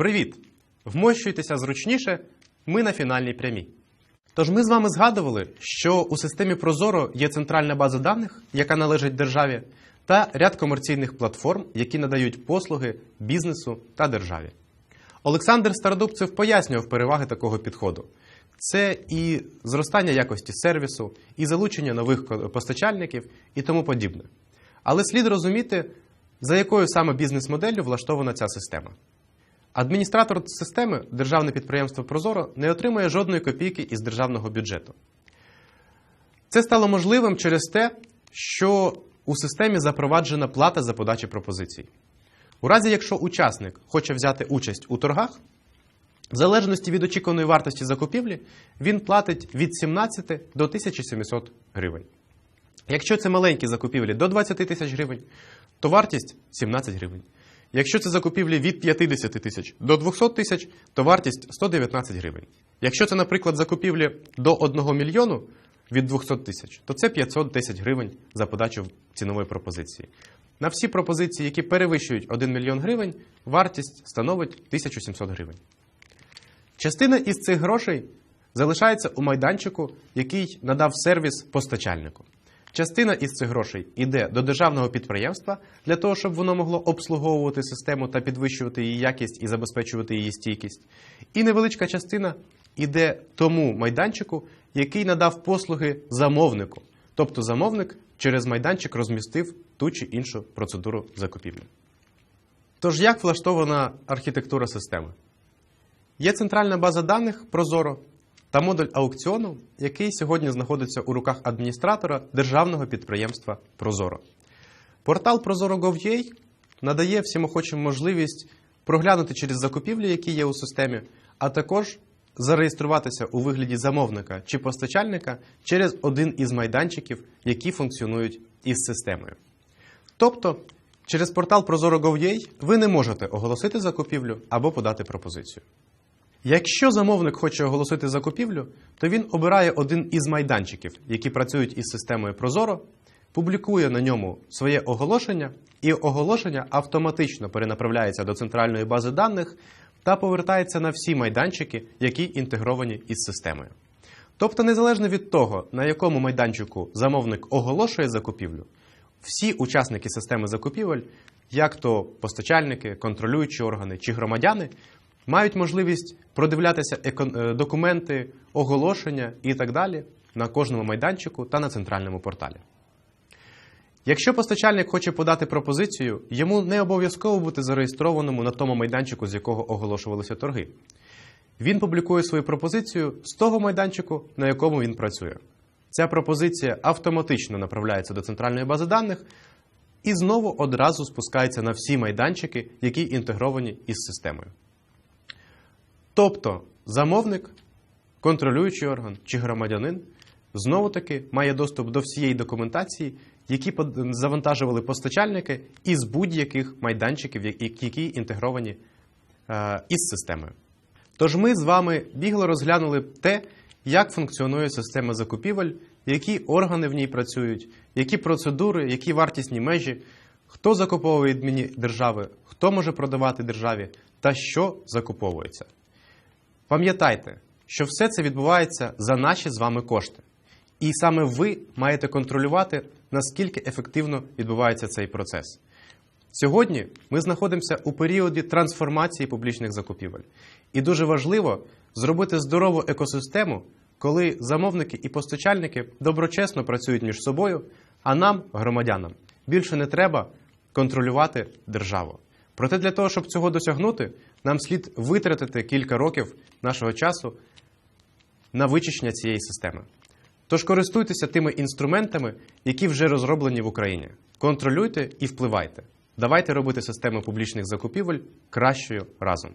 Привіт! Вмощуйтеся зручніше, ми на фінальній прямій. Тож ми з вами згадували, що у системі Прозоро є центральна база даних, яка належить державі, та ряд комерційних платформ, які надають послуги бізнесу та державі. Олександр Стародубцев пояснював переваги такого підходу. Це і зростання якості сервісу, і залучення нових постачальників і тому подібне. Але слід розуміти, за якою саме бізнес-моделлю влаштована ця система. Адміністратор системи, державне підприємство Прозоро, не отримує жодної копійки із державного бюджету. Це стало можливим через те, що у системі запроваджена плата за подачі пропозицій. У разі, якщо учасник хоче взяти участь у торгах, в залежності від очікуваної вартості закупівлі, він платить від 17 до 1700 гривень. Якщо це маленькі закупівлі до 20 тисяч гривень, то вартість 17 гривень. Якщо це закупівлі від 50 тисяч до 200 тисяч, то вартість 119 гривень. Якщо це, наприклад, закупівлі до 1 мільйону від 200 тисяч, то це 510 гривень за подачу цінової пропозиції. На всі пропозиції, які перевищують 1 мільйон гривень, вартість становить 1700 гривень. Частина із цих грошей залишається у майданчику, який надав сервіс постачальнику. Частина із цих грошей йде до державного підприємства для того, щоб воно могло обслуговувати систему та підвищувати її якість і забезпечувати її стійкість. І невеличка частина йде тому майданчику, який надав послуги замовнику. Тобто замовник через майданчик розмістив ту чи іншу процедуру закупівлі. Тож як влаштована архітектура системи? Є центральна база даних Прозоро та модуль аукціону, який сьогодні знаходиться у руках адміністратора державного підприємства Прозоро. Портал Prozoro.gov.ua надає всім охочим можливість проглянути через закупівлі, які є у системі, а також зареєструватися у вигляді замовника чи постачальника через один із майданчиків, які функціонують із системою. Тобто, через портал Prozoro.gov.ua ви не можете оголосити закупівлю або подати пропозицію. Якщо замовник хоче оголосити закупівлю, то він обирає один із майданчиків, які працюють із системою Прозоро, публікує на ньому своє оголошення, і оголошення автоматично перенаправляється до центральної бази даних та повертається на всі майданчики, які інтегровані із системою. Тобто, незалежно від того, на якому майданчику замовник оголошує закупівлю, всі учасники системи закупівель, як то постачальники, контролюючі органи чи громадяни, мають можливість продивлятися е, документи, оголошення і так далі на кожному майданчику та на центральному порталі. Якщо постачальник хоче подати пропозицію, йому не обов'язково бути зареєстрованому на тому майданчику, з якого оголошувалися торги. Він публікує свою пропозицію з того майданчику, на якому він працює. Ця пропозиція автоматично направляється до центральної бази даних і знову одразу спускається на всі майданчики, які інтегровані із системою. Тобто замовник, контролюючий орган чи громадянин знову таки має доступ до всієї документації, які завантажували постачальники із будь-яких майданчиків, які які інтегровані е, із системою. Тож ми з вами бігло розглянули те, як функціонує система закупівель, які органи в ній працюють, які процедури, які вартісні межі, хто закуповує від мені держави, хто може продавати державі та що закуповується. Пам'ятайте, що все це відбувається за наші з вами кошти. І саме ви маєте контролювати, наскільки ефективно відбувається цей процес. Сьогодні ми знаходимося у періоді трансформації публічних закупівель. І дуже важливо зробити здорову екосистему, коли замовники і постачальники доброчесно працюють між собою, а нам, громадянам, більше не треба контролювати державу. Проте для того, щоб цього досягнути, нам слід витратити кілька років нашого часу на вичищення цієї системи. Тож користуйтеся тими інструментами, які вже розроблені в Україні. Контролюйте і впливайте. Давайте робити систему публічних закупівель кращою разом.